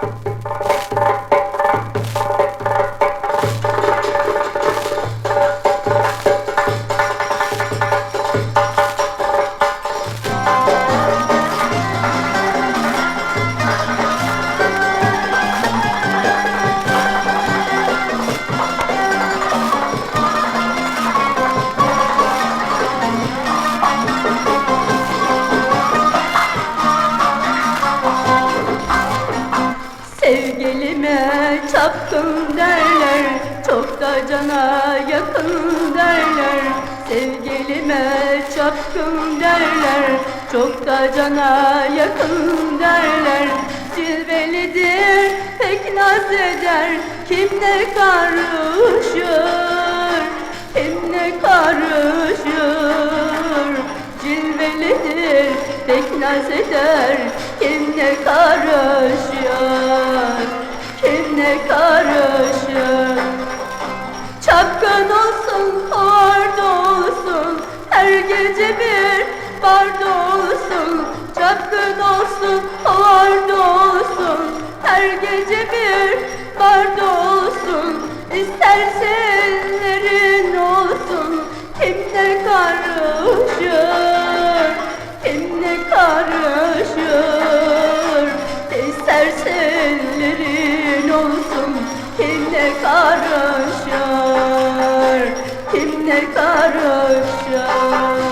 Bye. Sevgilime çapkın derler Çok da cana yakın derler. Sevgilime çapkın derler Çok da cana yakın derler. Cilvelidir pek naz eder Kim ne karışır Kim ne karışır? Cilvelidir pek naz eder Kim ne karışır karışır Çapkın olsun, orada olsun Her gece bir barda olsun. Çapkın olsun, orada olsun Her gece bir barda olsun. İsterse olsun kimle karışır kimle karışır?